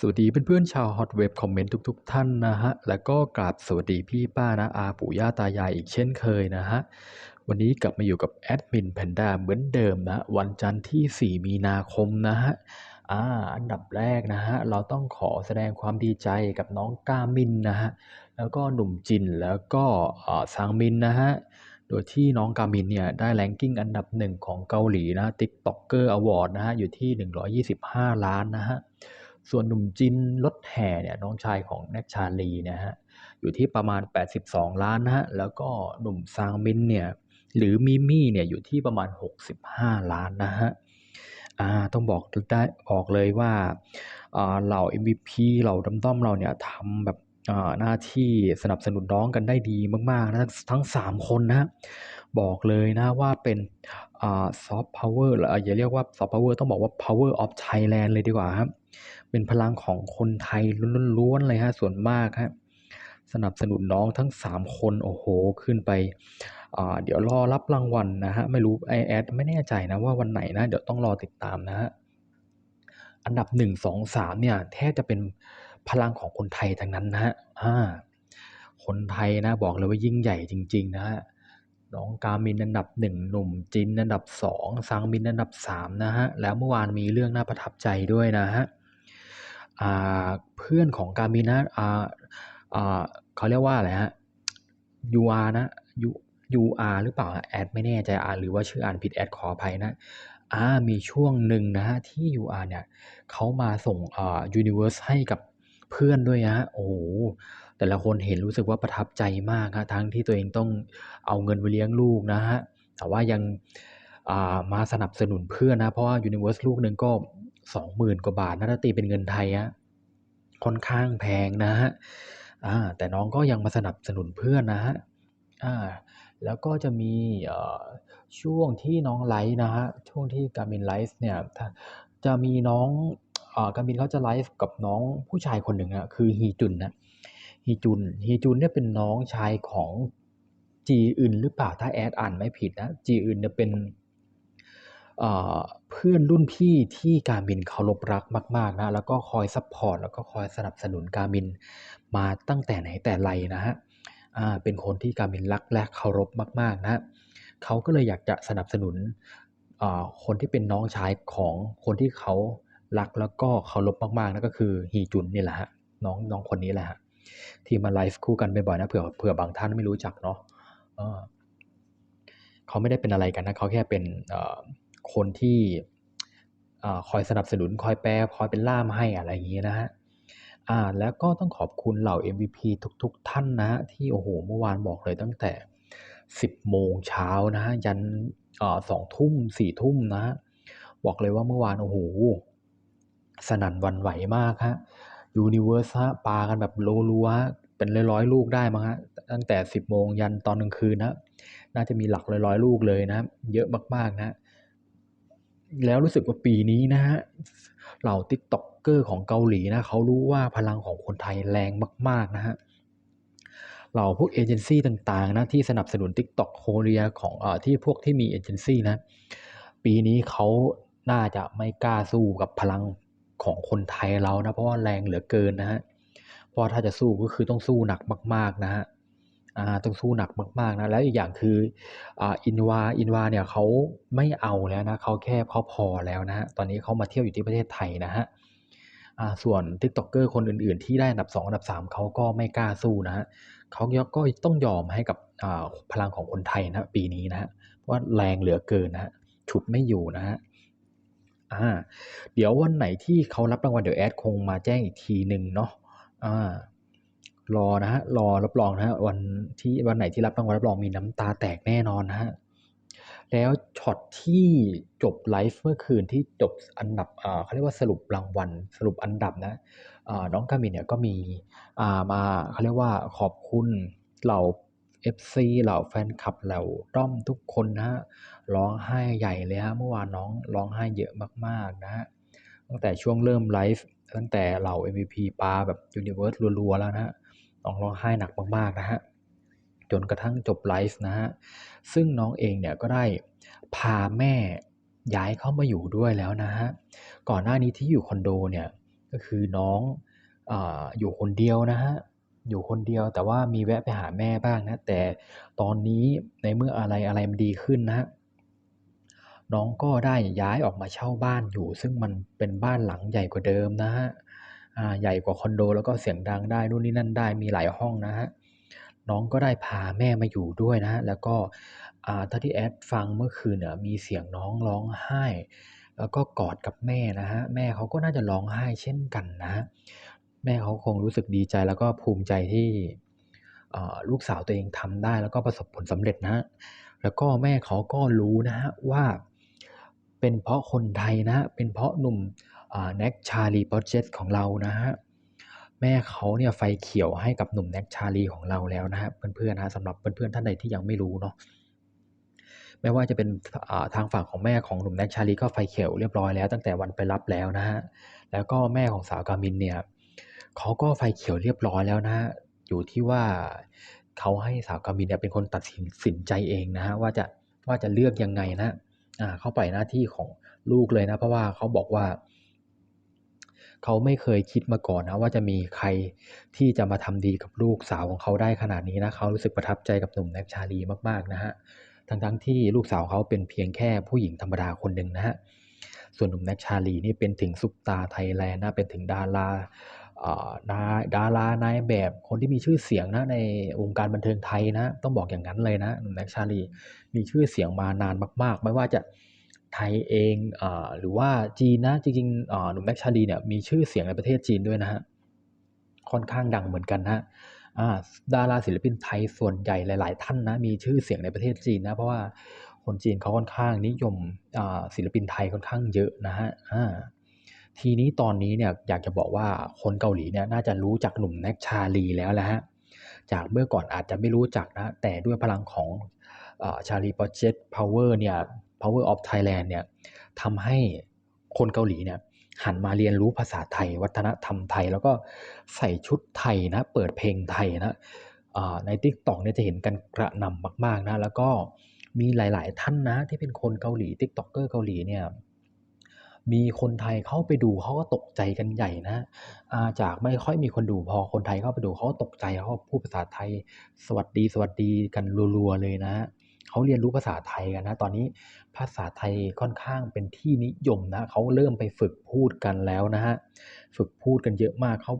สวัสดีเพื่อนๆชาวฮอตเว็บคอมเมนต์ทุกๆ ท่านนะฮะ แล้วก็กราบสวัสดีพี่ป้านะอาปู่ย่าตายายอีกเช่นเคยนะฮะ วันนี้กลับมาอยู่กับแอดมินแพนด้าเหมือนเดิมนะวันจันทร์ที่ 4 มีนาคมนะฮะอ่าอันดับแรกนะฮะ เราต้องขอแสดงความดีใจกับน้องกามินนะฮะ แล้วก็หนุ่มจินแล้วก็ซางมินนะฮะโดยที่น้องกามินเนี่ยได้แรงกิ้งอันดับหนึ่งของเกาหลีนะ TikToker Award นะฮะอยู่ที่ 125 ล้านนะฮะ ส่วนหนุ่มจินรถแห่เนี่ยน้องชายของแน็กชาลีนะฮะอยู่ที่ประมาณ 82 ล้านนะฮะแล้วก็หนุ่มซางมินเนี่ยหรือมิมี่เนี่ยอยู่ที่ประมาณ 65 ล้านนะฮะอ่าต้องบอกได้ออกเลยว่าเหล่า MVP เหล่าดำด้อมเราเนี่ยทำแบบหน้าที่สนับสนุนน้องกันได้ดีมากๆนะทั้ง 3 คนนะบอกเลยนะว่าเป็นซอฟต์พาวเวอร์ออย่าเรียกว่าซอฟต์พาวเวอร์ต้องบอกว่า power of Thailand เลยดีกว่าครับ เป็นพลังของคนไทยล้วนๆเลยฮะส่วนมากฮะสนับสนุนน้องทั้ง 3 คนโอ้โหขึ้นไปเดี๋ยวรอรับรางวัลนะฮะไม่รู้ไอแอดไม่แน่ใจนะว่าวันไหนนะเดี๋ยวต้องรอติดตามนะฮะอันดับ 1 2 3เนี่ยแทบจะเป็นพลังของคนไทยทั้งนั้นนะฮะคนไทยนะบอกเลยว่ายิ่งใหญ่จริง ๆ นะฮะน้องกามินอันดับหนึ่งหนุ่มจินอันดับสองซางมินอันดับสามนะฮะ แล้วเมื่อวานมีเรื่องน่าประทับใจด้วยนะฮะ เพื่อนของกามินะเขาเรียกว่าอะไรฮะยูอาร์นะยูยูอาร์หรือเปล่าแอดไม่แน่ใจอ่านหรือว่าชื่ออ่านผิดแอดขออภัยนะอ่ามีช่วงหนึ่งนะฮะที่ยูอาร์เนี่ยเขามาส่งอ่ายูนิเวอร์สให้กับเพื่อนด้วยฮะโอ้แต่ละคนเห็นรู้สึกว่าประทับใจมากฮะทั้งที่ตัวเองต้องเอาเงินไปเลี้ยงลูกนะฮะแต่ว่ายังมาสนับสนุนเพื่อนนะ เพราะว่ายูนิเวอร์สลูกหนึ่งก็ สองหมื่นกว่าบาทนะถ้าตีเป็นเงินไทยอะค่อนข้างแพงนะฮะแต่น้องก็ยังมาสนับสนุนเพื่อนนะฮะแล้วก็จะมีช่วงที่น้องไลฟ์นะฮะช่วงที่การมินไลฟ์เนี่ยจะมีน้องการมินเขาจะไลฟ์กับน้องผู้ชายคนหนึ่งอะคือฮีจุนนะฮีจุนฮีจุนเนี่ยเป็นน้องชายของจีอึนหรือเปล่าถ้าแอดอ่านไม่ผิดนะจีอึนเนี่ยเป็น เพื่อนรุ่นพี่ที่การมินเคารพรักมากๆนะแล้วก็คอยซัพพอร์ตแล้วก็คอยสนับสนุนการมินมาตั้งแต่ไหนแต่ไรนะฮะเป็นคนที่การมินรักและเคารพมาก ๆนะเขาก็เลยอยากจะสนับสนุนคนที่เป็นน้องชายของคนที่เขารักแล้วก็เคารพมากๆนั่นก็คือฮีจุนนี่แหละฮะน้องน้องคนนี้แหละฮะที่มาไลฟ์คู่กันบ่อยๆนะเผื่อเผื่อบางท่านไม่รู้จักเนาะเขาไม่ได้เป็นอะไรกันนะเขาแค่เป็น คนที่คอยสนับสนุนคอยแปลคอยเป็นล่ามให้อะไรอย่างนี้นะฮะอ่าแล้วก็ต้องขอบคุณเหล่า MVP ทุก ๆ ท่านนะที่โอ้โหเมื่อวานบอกเลยตั้งแต่ 10 โมงเช้านะยันสองทุ่มสี่ทุ่มนะฮะบอกเลยว่าเมื่อวานโอ้โหสนั่นวันไหวมากฮะยูนิเวอร์สฮะปากันแบบโลลัวเป็นร้อยๆลูกได้มั้งฮะตั้งแต่ 10 โมงยันตอนกลางคืนนะน่าจะมีหลักร้อยๆลูกเลยนะ เยอะมากๆนะ แล้วรู้สึกว่าปีนี้นะฮะเหล่าติ๊กต็อกเกอร์ของเกาหลีนะเขารู้ว่าพลังของคนไทยแรงมาก ๆ นะฮะเหล่าพวกเอเจนซี่ต่าง ๆ นะ ที่สนับสนุน TikTok โคเรียของอที่พวกที่มีเอเจนซี่นะ ปีนี้เขาน่าจะไม่กล้าสู้กับพลังของคนไทยเรานะ เพราะว่าแรงเหลือเกินนะฮะเพราะถ้าจะสู้ก็คือต้องสู้หนักมาก ๆ นะฮะ ต้องสู้หนักมากๆนะแล้วอีกอย่างคืออินวาอินวาเนี่ยเขาไม่เอาแล้วนะเขาแค่เขาพอแล้วนะฮะตอนนี้เขามาเที่ยวอยู่ที่ประเทศไทยนะฮะส่วน t ิ k t o k เกอร์คนอื่นๆ ที่ได้อันดับ 2 อันดับ 3เขาก็ไม่กล้าสู้นะฮะเขาก็ต้องยอมให้กับพลังของคนไทยนะปีนี้นะฮะว่าแรงเหลือเกินนะฮะฉุดไม่อยู่นะฮะอ่าเดี๋ยววันไหนที่เขารับรางวัลเดี๋ยวแอดคงมาแจ้งอีกทีหนึ่งเนาะอ่า รอนะฮะรอรับรองนะฮะวันที่วันไหนที่รับรางวัลรับรองมีน้ำตาแตกแน่นอนนะฮะแล้วช็อตที่จบไลฟ์เมื่อคืนที่จบอันดับเขาเรียกว่าสรุปรางวัลสรุปอันดับนะน้องกามินเนี่ยก็มีมาเขาเรียกว่าขอบคุณเหล่า FC เหล่าแฟนคลับเหล่าด้อมทุกคนนะฮะร้องไห้ใหญ่เลยฮะเมื่อวานน้องร้องไห้เยอะมากๆนะฮะตั้งแต่ช่วงเริ่มไลฟ์ตั้งแต่เหล่า MVP ปาแบบ Universe รัวๆแล้วนะฮะ น้องร้องไห้หนักมากๆนะฮะจนกระทั่งจบไลฟ์นะฮะซึ่งน้องเองเนี่ยก็ได้พาแม่ย้ายเข้ามาอยู่ด้วยแล้วนะฮะก่อนหน้านี้ที่อยู่คอนโดเนี่ยก็คือน้องออยู่คนเดียวนะฮะอยู่คนเดียวแต่ว่ามีแวะไปหาแม่บ้างนะแต่ตอนนี้ในเมื่ออะไรอะไรมันดีขึ้นนะฮะน้องก็ได้ย้ายออกมาเช่าบ้านอยู่ ซึ่งมันเป็นบ้านหลังใหญ่กว่าเดิมนะฮะ ใหญ่กว่าคอนโด แล้วก็เสียงดังได้นู่นนี่นั่นได้มีหลายห้องนะฮะน้องก็ได้พาแม่มาอยู่ด้วยนะ แล้วก็อ่าถ้าที่แอดฟังเมื่อคืนเนี่ยมีเสียงน้องร้องไห้ แล้วก็กอดกับแม่นะฮะ แม่เขาก็น่าจะร้องไห้เช่นกันนะ แม่เขาคงรู้สึกดีใจแล้วก็ภูมิใจที่ลูกสาวตัวเองทำได้แล้วก็ประสบผลสำเร็จนะ แล้วก็แม่เขาก็รู้นะฮะว่า เป็นเพราะคนไทยนะเป็นเพราะหนุ่มแน็กชาลีโปอเจกต์ของเรานะฮะ แม่เขาเนี่ยไฟเขียวให้กับหนุ่มแน็กชาลีของเราแล้วนะฮะเพื่อนๆนะสำหรับเพื่อนๆท่านใดที่ยังไม่รู้เนาะไม่ว่าจะเป็นทางฝั่งของแม่ของหนุ่มแน็กชาลีก็ไฟเขียวเรียบร้อยแล้วตั้งแต่วันไปรับแล้วนะฮะ แล้วก็แม่ของสาวกามินเนี่ยเขาก็ไฟเขียวเรียบร้อยแล้วนะฮะ อยู่ที่ว่าเขาให้สาวกามินเนี่ยเป็นคนตัดสินใจเองนะฮะว่าจะว่าจะเลือกยังไงนะ เข้าไปหน้าที่ของลูกเลยนะ เพราะว่าเขาบอกว่า เขาไม่เคยคิดมาก่อนนะว่าจะมีใครที่จะมาทำดีกับลูกสาวของเขาได้ขนาดนี้นะเขารู้สึกประทับใจกับหนุ่มแน็กชาลีมากๆนะฮะทั้งๆทที่ลูกสาวเขาเป็นเพียงแค่ผู้หญิงธรรมดาคนหนึ่งนะฮะส่วนหนุ่มแน็กชาลีนี่เป็นถึงซุปตาไทยแลนด์นะเป็นถึงดารานาดารานายแบบคนที่มีชื่อเสียงนะในวงการบันเทิงไทยนะ ต้องบอกอย่างนั้นเลยนะหนุ่มแน็กชาลี มีชื่อเสียงมานานมาก ๆ ไม่ว่าจะไทยเองอหรือว่าจีนนะจริงๆหนุ่มแม็กชาลีเนี่ยมีชื่อเสียงในประเทศจีนด้วยนะฮะค่อนข้างดังเหมือนกันนะดาราศิลปินไทยส่วนใหญ่หลาย ๆ ท่านนะมีชื่อเสียงในประเทศจีนนะเพราะว่าคนจีนเขาค่อนข้างนิยมศิลปินไทยค่อนข้างเยอะนะฮะทีนี้ตอนนี้เนี่ยอยากจะบอกว่าคนเกาหลีเนี่ยน่าจะรู้จักหนุ่มแน็กชาลีแล้วแหละฮะจากเมื่อก่อนอาจจะไม่รู้จักนะแต่ด้วยพลังของ ชาลีโปรเจกต์พาวเวอร์เนี่ย Power of Thailand เนี่ยทำให้คนเกาหลีเนี่ยหันมาเรียนรู้ภาษาไทย วัฒนธรรมไทย แล้วก็ใส่ชุดไทยนะ เปิดเพลงไทยนะใน t ิ k t o k เนี่ยจะเห็นกันกระหน่ำมาก ๆนะ แล้วก็มีหลาย ๆ ท่านนะที่เป็นคนเกาหลี t ิ k t o k เกอร์เกาหลีเนี่ยมีคนไทยเข้าไปดูเขาก็ตกใจกันใหญ่นะจากไม่ค่อยมีคนดูพอคนไทยเข้าไปดูเขาก็ตกใจเขาพูดภาษาไทย สวัสดีสวัสดีกันรัวๆเลยนะ เขาเรียนรู้ภาษาไทยกันนะ ตอนนี้ภาษาไทยค่อนข้างเป็นที่นิยมนะเขาเริ่มไปฝึกพูดกันแล้วนะฮะฝึกพูดกันเยอะมากเขา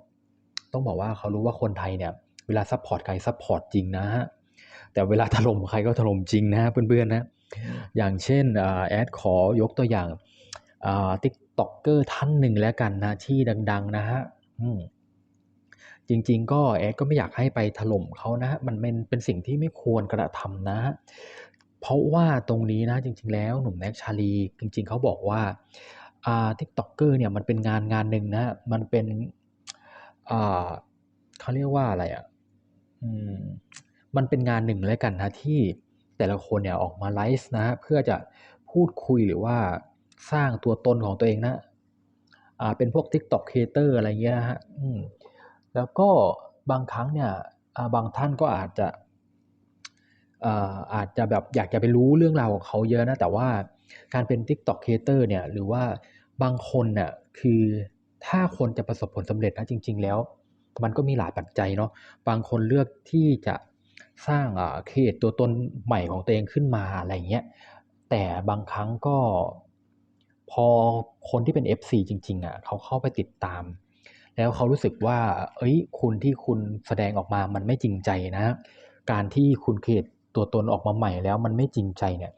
ต้องบอกว่าเขารู้ว่าคนไทยเนี่ย เวลาซัพพอร์ตใครซัพพอร์ตจริงนะฮะแต่เวลาถล่มใครก็ถล่มจริงนะฮะเพื่อนๆนะอย่างเช่นแอดขอยกตัวอย่างติ๊กต็อกเกอร์ท่านหนึ่งแล้วกันนะที่ดัง ๆ นะฮะ จริง ๆ ก็แอดก็ไม่อยากให้ไปถล่มเขานะมันเป็นเป็นสิ่งที่ไม่ควรกระทำนะ เพราะว่าตรงนี้นะจริง ๆ แล้วหนุ่มแน็กชาลี จริง ๆเขาบอกว่าอ่าทิกต็อกเกอร์เนี่ยมันเป็นงานงานหนึ่งนะมันเป็นอ่าเขาเรียกว่าอะไรอะอืมมันเป็นงานหนึ่งแล้วกันนะที่แต่ละคนเนี่ยออกมาไลฟ์นะเพื่อจะพูดคุยหรือว่าสร้างตัวตนของตัวเองนะอ่าเป็นพวก TikTok Creator อะไรเงี้ยนะฮะอืม แล้วก็บางครั้งเนี่ยบางท่านก็อาจจะอาจจะแบบอยากจะไปรู้เรื่องราวของเขาเยอะนะ แต่ว่าการเป็น TikTok Creator เนี่ยหรือว่าบางคนเนี่ยคือถ้าคนจะประสบผลสำเร็จนะจริง ๆ แล้ว มันก็มีหลายปัจจัยเนาะบางคนเลือกที่จะสร้างอ่าเครตัวตนใหม่ของตัวเองขึ้นมาอะไรเงี้ยแต่บางครั้งก็พอคนที่เป็น FC จริง ๆอะเขาเข้าไปติดตาม แล้วเขารู้สึกว่า เอ้ย คุณที่คุณแสดงออกมามันไม่จริงใจนะ การที่คุณเคตตัวตนออกมาใหม่แล้วมันไม่จริงใจเนี่ย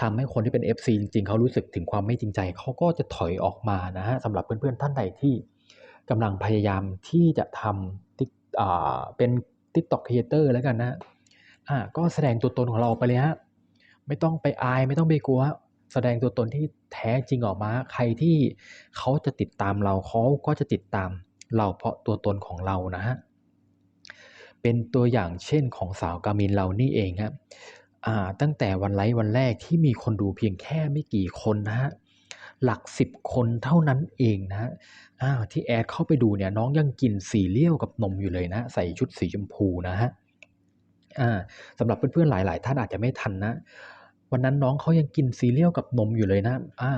ทำให้คนที่เป็น FC จริงๆ เขารู้สึกถึงความไม่จริงใจ เขาก็จะถอยออกมานะฮะสำหรับเพื่อนๆ ท่านใดที่กำลังพยายามที่จะทำติ๊กอ่าเป็น TikTok Creator แล้วกันนะอ่าก็แสดงตัวตนของเราไปเลยฮะไม่ต้องไปอายไม่ต้องไปกลัว แสดงตัวตนที่แท้จริงออกมา ใครที่เขาจะติดตามเราเขาก็จะติดตาม เราเพราะตัวตนของเรานะฮะเป็นตัวอย่างเช่นของสาวกามินเรานี่เองครับตั้งแต่วันไลฟ์วันแรกที่มีคนดูเพียงแค่ไม่กี่คนนะฮะหลักสิบคนเท่านั้นเองนะอ่าที่แอดเข้าไปดูเนี่ยน้องยังกินสีเลี้ยวกับนมอยู่เลยนะ ใส่ชุดสีชมพูนะฮะสำหรับเพื่อนๆหลาย ๆ ท่านอาจจะไม่ทันนะ วันนั้นน้องเขายังกินซีเรียลกับนมอยู่เลยนะอ่า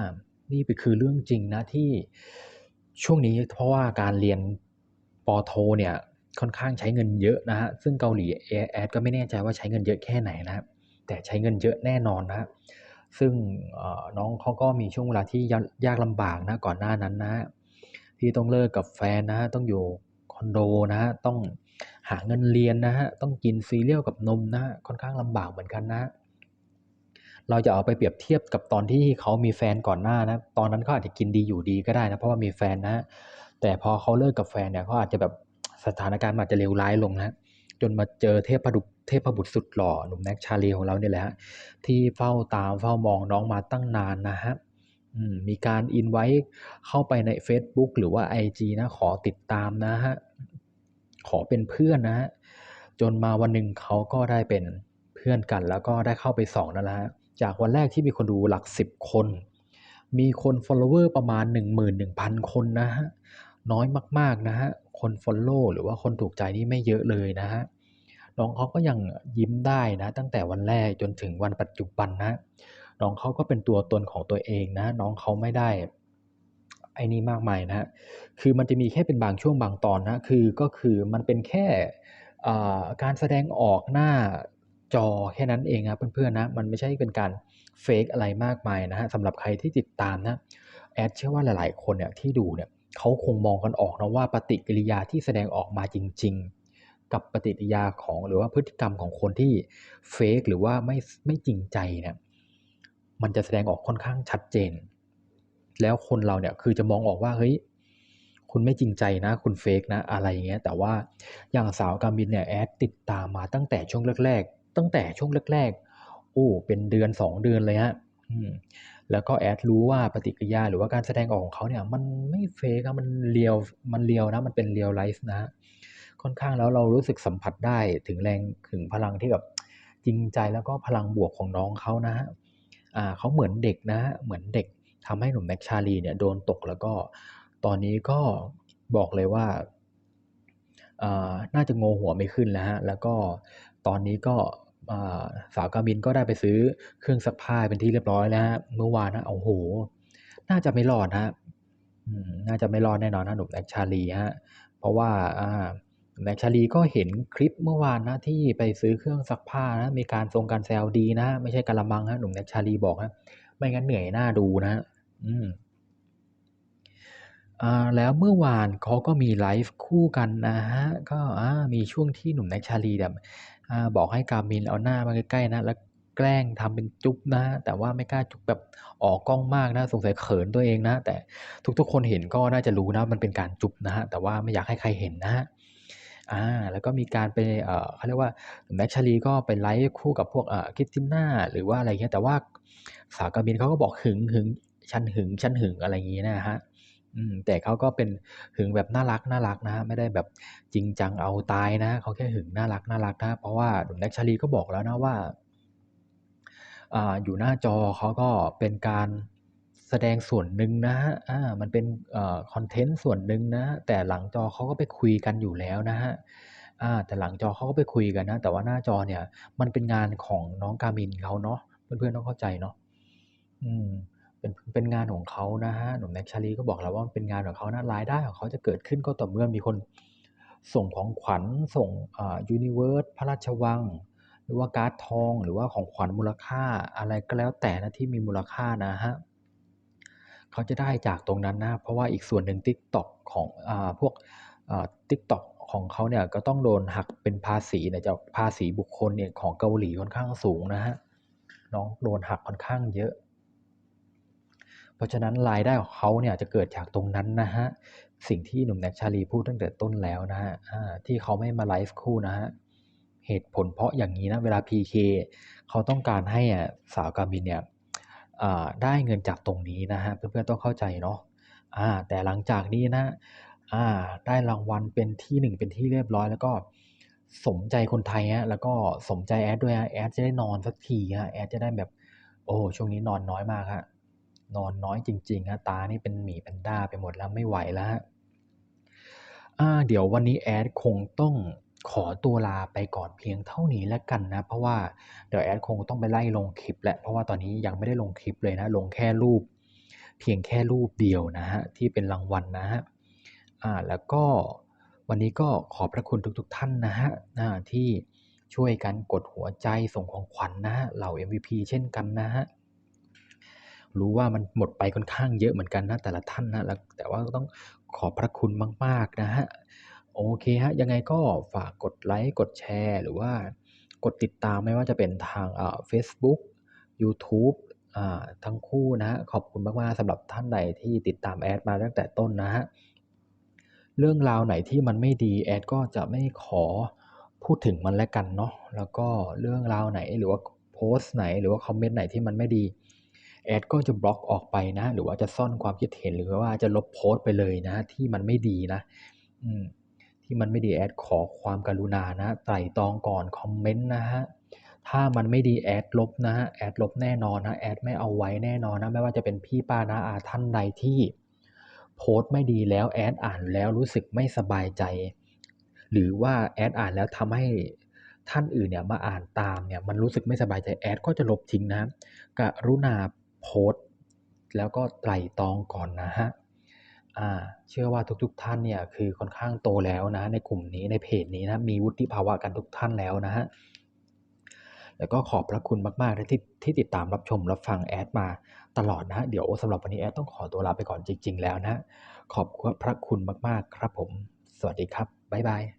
นี่เป็นคือเรื่องจริงนะที่ ช่วงนี้เพราะว่าการเรียนปอโทเนี่ยค่อนข้างใช้เงินเยอะนะฮะ ซึ่งเกาหลีแอดก็ไม่แน่ใจว่าใช้เงินเยอะแค่ไหนนะแต่ใช้เงินเยอะแน่นอนนะซึ่งน้องเขาก็มีช่วงเวลาที่ยากลำบากนะก่อนหน้านั้นนะที่ต้องเลิกกับแฟนนะต้องอยู่คอนโดนะต้องหาเงินเรียนนะฮะต้องกินซีเรียลกับนมนะค่อนข้างลำบากเหมือนกันนะ เราจะเอาไปเปรียบเทียบกับตอนที่เขามีแฟนก่อนหน้านะ ตอนนั้นเขาอาจจะกินดีอยู่ดีก็ได้นะเพราะว่ามีแฟนนะ แต่พอเขาเลิกกับแฟนเนี่ยเขาอาจจะแบบสถานการณ์อาจจะเลวร้ายลงนะจนมาเจอเทพบุตรเทพบุตรสุดหล่อหนุ่มแน็กชาลีของเราเนี่ยแหละที่เฝ้าตามเฝ้ามองน้องมาตั้งนานนะฮะมีการอินไว้เข้าไปใน Facebook หรือว่า IG นะขอติดตามนะฮะขอเป็นเพื่อนนะฮะจนมาวันหนึ่งเขาก็ได้เป็นเพื่อนกัน แล้วก็ได้เข้าไปส่องนั่นแหละ จากวันแรกที่มีคนดูหลักสิบคน มีคน follower ประมาณ 11,000 คนนะฮะ น้อยมากๆนะฮะ คน follow หรือว่าคนถูกใจนี่ไม่เยอะเลยนะฮะ น้องเขาก็ยังยิ้มได้นะ ตั้งแต่วันแรกจนถึงวันปัจจุบันนะ น้องเขาก็เป็นตัวตนของตัวเองนะ น้องเขาไม่ได้ไอ้นี่มากมายนะฮะ คือมันจะมีแค่เป็นบางช่วงบางตอนนะ คือก็คือมันเป็นแค่การแสดงออกหน้า จอแค่นั้นเองครับเพื่อนๆนะมันไม่ใช่เป็นการเฟกอะไรมากมายนะฮะสำหรับใครที่ติดตามนะแอดเชื่อว่าหลายๆคนเนี่ยที่ดูเนี่ยเขาคงมองกันออกนะว่าปฏิกิริยาที่แสดงออกมาจริง ๆ กับปฏิกิริยาของหรือว่าพฤติกรรมของคนที่เฟกหรือว่าไม่ไม่จริงใจเนี่ยมันจะแสดงออกค่อนข้างชัดเจน แล้วคนเราเนี่ยคือจะมองออกว่าเฮ้ยคุณไม่จริงใจนะ คุณเฟกนะอะไรอย่างเงี้ยแต่ว่าอย่างสาวกามินเนี่ยแอดติดตามมาตั้งแต่ช่วงแรก ตั้งแต่ช่วงแรกๆ โอ้ เป็นเดือน 2 เดือนเลยฮะแล้วก็แอดรู้ว่าปฏิกิริยาหรือว่าการแสดงออกของเขาเนี่ย มันไม่เฟกมันเรียวมันเรียวนะ มันเป็นเรียวไลฟ์นะ ค่อนข้างแล้วเรารู้สึกสัมผัสได้ถึงแรงถึงพลังที่แบบจริงใจแล้วก็พลังบวกของน้องเขานะฮะอ่าเขาเหมือนเด็กนะ เหมือนเด็กทำให้หนุ่มแม็กชาลีเนี่ยโดนตกแล้วก็ตอนนี้ก็บอกเลยว่าอ่าน่าจะงงหัวไม่ขึ้นแล้วฮะแล้วก็ตอนนี้ก็ สาวกามินก็ได้ไปซื้อเครื่องซักผ้าเป็นที่เรียบร้อยแล้วเมื่อวานนะโอ้โห น่าจะไม่รอดนะน่าจะไม่รอดแน่นอนนะหนุ่มแน็กชาลีฮะเพราะว่าแน็กชาลีก็เห็นคลิปเมื่อวานนะที่ไปซื้อเครื่องซักผ้านะมีการทรงการแซวดีนะไม่ใช่กระมังฮะหนุ่มแน็กชาลีบอกฮะไม่งั้นเหนื่อยหน้าดูนะอืมแล้วเมื่อวานเขาก็มีไลฟ์คู่กันนะฮะก็มีช่วงที่หนุ่มแน็กชาลีแบบ บอกให้กามินเอาหน้ามาใกล้ๆนะแล้วแกล้งทำเป็นจุ๊บนะ แต่ว่าไม่กล้าจุ๊บแบบออกกล้องมากนะ สงสัยเขินตัวเองนะ แต่ทุกๆ คนเห็นก็น่าจะรู้นะมันเป็นการจุ๊บนะฮะแต่ว่าไม่อยากให้ใครเห็นนะฮะอ่าแล้วก็มีการไปเอ่อเขาเรียกว่าแม็กชาลีก็ไปไลฟ์คู่กับพวกเอ่อคิตติน่าหรือว่าอะไรเงี้ยแต่ว่าสาวกามินเขาก็บอกหึงหึงฉันหึงฉันหึงอะไรอย่างงี้นะฮะ แต่เขาก็เป็นหึงแบบน่ารักน่ารักนะไม่ได้แบบจริงจังเอาตายนะเขาแค่หึงน่ารักน่ารักนะเพราะว่าหนุ่มแน็กชาลีก็บอกแล้วนะว่าอยู่หน้าจอเขาก็เป็นการแสดงส่วนหนึ่งนะฮะมันเป็นคอนเทนต์ส่วนหนึ่งนะ แต่หลังจอเขาก็ไปคุยกันอยู่แล้วนะฮะแต่หลังจอเขาก็ไปคุยกันนะ แต่ว่าหน้าจอเนี่ย มันเป็นงานของน้องกามินเขาเนาะ เพื่อนๆต้องเข้าใจเนาะ อืม เป็นเป็นงานของเขานะฮะหนุ่มแน็กชาลีก็บอกแล้วว่าเป็นงานของเขานะรายได้ของเขาจะเกิดขึ้นก็ต่อเมื่อมีคนส่งของขวัญส่งอ่ายูนิเวิร์สพระราชวัง หรือว่าการ์ดทอง หรือว่าของขวัญมูลค่าอะไรก็แล้วแต่นะที่มีมูลค่านะฮะเขาจะได้จากตรงนั้นนะเพราะว่าอีกส่วนหนึ่ง TikTok ของอ่าพวกอ่า TikTok ของเขาเนี่ยก็ต้องโดนหักเป็นภาษีเนี่ยจากภาษีบุคคลเนี่ยของเกาหลีค่อนข้างสูงนะฮะน้องโดนหักค่อนข้างเยอะ เพราะฉะนั้นรายได้ของเขาเนี่ยจะเกิดจากตรงนั้นนะฮะสิ่งที่หนุ่มแน็กชาลีพูดตั้งแต่ต้นแล้วนะฮะที่เขาไม่มาไลฟ์คู่นะฮะเหตุผลเพราะอย่างนี้นะเวลา PK เขาต้องการให้สาวกามินเนี่ยได้เงินจากตรงนี้นะฮะเพื่อนๆต้องเข้าใจเนาะแต่หลังจากนี้นะได้รางวัลเป็นที่หนึ่งเป็นที่เรียบร้อย แล้วก็สมใจคนไทยฮะแล้วก็สมใจแอดด้วยฮะแอดจะได้นอนสักทีฮะแอดจะได้แบบโอ้ช่วงนี้นอนน้อยมากฮะ นอนน้อยจริงๆฮะตานี่เป็นหมีแพนด้าไปหมดแล้วไม่ไหวแล้วฮะเดี๋ยววันนี้แอดคงต้องขอตัวลาไปก่อนเพียงเท่านี้แล้วกันนะ เพราะว่าเดี๋ยวแอดคงต้องไปไล่ลงคลิปแหละเพราะว่าตอนนี้ยังไม่ได้ลงคลิปเลยนะ ลงแค่รูป เพียงแค่รูปเดียวนะฮะที่เป็นรางวัลนะฮะอ่าแล้วก็วันนี้ก็ขอบพระคุณทุกๆท่านนะฮะที่ช่วยกันกดหัวใจส่งของขวัญนะฮะเหล่า MVP เช่นกันนะฮะ รู้ว่ามันหมดไปค่อนข้างเยอะเหมือนกันนะแต่ละท่านนะแล้วแต่ว่าต้องขอบพระคุณมาก ๆ นะฮะโอเคฮะยังไงก็ฝากกดไลค์กดแชร์ หรือว่ากดติดตามไม่ว่าจะเป็นทางเอ่อ Facebook YouTube อ่าทั้งคู่นะฮะขอบคุณมาก ๆสำหรับท่านใดที่ติดตามแอดมาตั้งแต่ต้นนะฮะเรื่องราวไหนที่มันไม่ดีแอดก็จะไม่ขอพูดถึงมันแล้วกันเนาะแล้วก็เรื่องราวไหนหรือว่าโพสต์ไหนหรือว่าคอมเมนต์ไหนที่มันไม่ดี แอดก็จะบล็อกออกไปนะ หรือว่าจะซ่อนความคิดเห็นหรือว่าจะลบโพสต์ไปเลยนะ ที่มันไม่ดีนะอืที่มันไม่ดีแอดขอความกรุณานะไตร่ตรองก่อนคอมเมนต์นะฮะถ้ามันไม่ดีแอดลบนะฮะแอดลบแน่นอนนะแอดไม่เอาไว้แน่นอนนะไม่ว่าจะเป็นพี่ป้านะอาท่านใดที่โพสต์ไม่ดีแล้วแอดอ่านแล้วรู้สึกไม่สบายใจ หรือว่าแอดอ่านแล้วทำให้ท่านอื่นเนี่ยมาอ่านตามเนี่ยมันรู้สึกไม่สบายใจแอดก็จะลบทิ้งนะกรุณา โพสต์ แล้วก็ไตร่ตรองก่อนนะฮะอ่าเชื่อว่าทุกๆท่านเนี่ยคือค่อนข้างโตแล้วนะ ในกลุ่มนี้ในเพจนี้นะมีวุฒิภาวะกันทุกท่านแล้วนะฮะแล้วก็ขอบพระคุณมากๆที่ที่ติดตามรับชมรับฟังแอดมาตลอดนะ เดี๋ยวสำหรับวันนี้แอดต้องขอตัวลาไปก่อนจริง ๆ แล้วนะ ขอบพระคุณมากๆครับผม สวัสดีครับ บ๊ายบาย